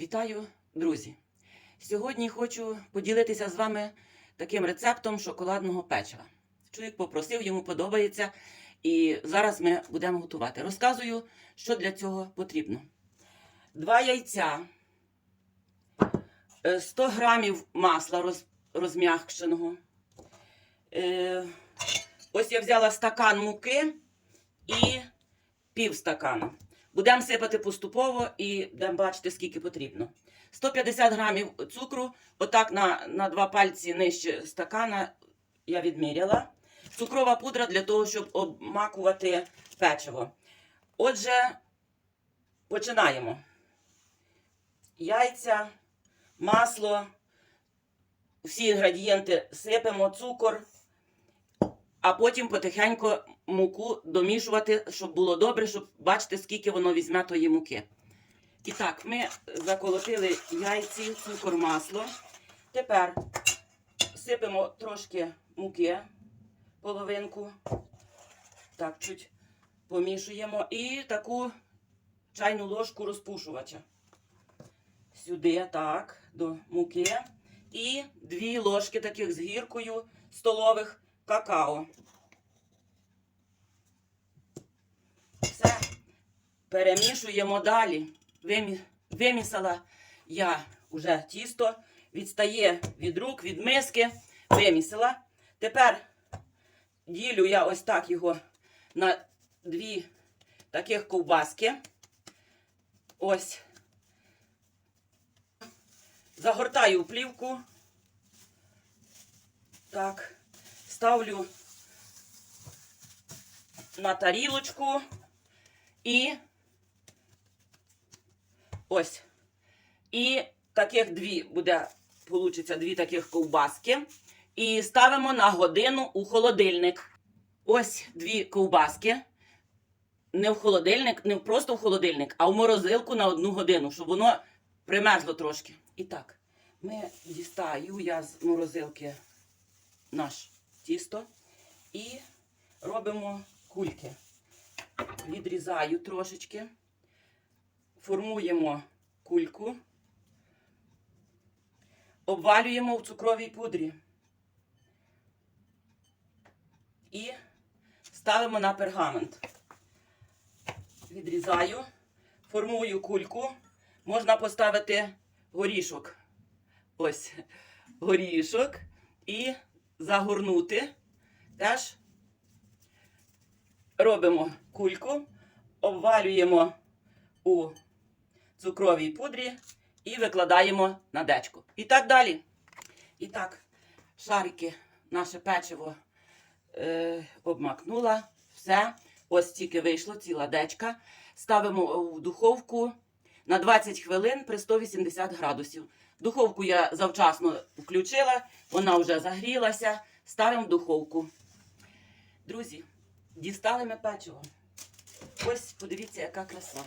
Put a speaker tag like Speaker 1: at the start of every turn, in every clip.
Speaker 1: Вітаю, друзі! Сьогодні хочу поділитися з вами таким рецептом шоколадного печива. Чоловік попросив, йому подобається, і зараз ми будемо готувати. Розказую, що для цього потрібно. Два яйця, е, 100 грамів масла роз, розм'якшеного. Е, Ось я взяла стакан муки і пів стакана. Будемо сипати поступово і будемо бачити, скільки потрібно. 150 грамів цукру, отак на, на два пальці нижче стакана я відміряла. Цукрова пудра для того, щоб обмакувати печиво. Отже, починаємо. Яйця, масло, всі інгредієнти сипемо, цукор, а потім потихеньку муку домішувати, щоб було добре, щоб бачити, скільки воно візьме тої муки. І так, ми заколотили яйці, цукор, масло. Тепер сипемо трошки муки, половинку. Так, чуть помішуємо. І таку чайну ложку розпушувача. Сюди, так, до муки. І дві ложки таких з гіркою столових какао. Все перемішуємо далі. Вимі... Вимісила я вже тісто, відстає від рук, від миски, вимісила. Тепер ділю я ось так його на дві таких ковбаски. Ось. Загортаю плівку. Так, ставлю на тарілочку і ось. І таких дві буде, получиться дві таких ковбаски. І ставимо на годину у холодильник. Ось дві ковбаски. Не в холодильник, не просто в холодильник, а в морозилку на одну годину, щоб воно примерзло трошки. І так, ми дістаю я з морозилки наш тісто і робимо кульки. Відрізаю трошечки, формуємо кульку, обвалюємо в цукровій пудрі і ставимо на пергамент. Відрізаю, формую кульку. Можна поставити горішок. Ось горішок і загорнути. Теж робимо кульку, обвалюємо у цукровій пудрі і викладаємо на дечку. І так далі. І так, шарики, наше печиво е, обмакнула. Все. Ось тільки вийшло ціла дечка. Ставимо в духовку на 20 хвилин при 180 градусів. Духовку я завчасно включила, вона вже загрілася. Ставимо духовку. Друзі, дістали ми печиво. Ось подивіться, яка краса.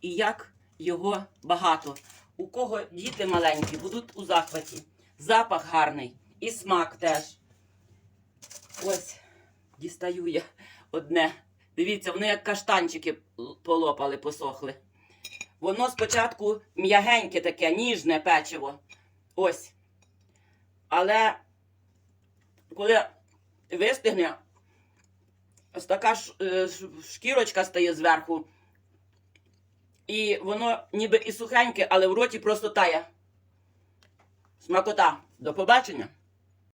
Speaker 1: І як його багато. У кого діти маленькі, будуть у захваті. Запах гарний і смак теж. Ось, дістаю я одне. Дивіться, воно як каштанчики полопали, посохли. Воно спочатку м'ягеньке таке, ніжне печиво. Ось. Але коли вистигне, ось така е, шкірочка стає зверху. І воно ніби і сухеньке, але в роті просто тає. Смакота. До побачення!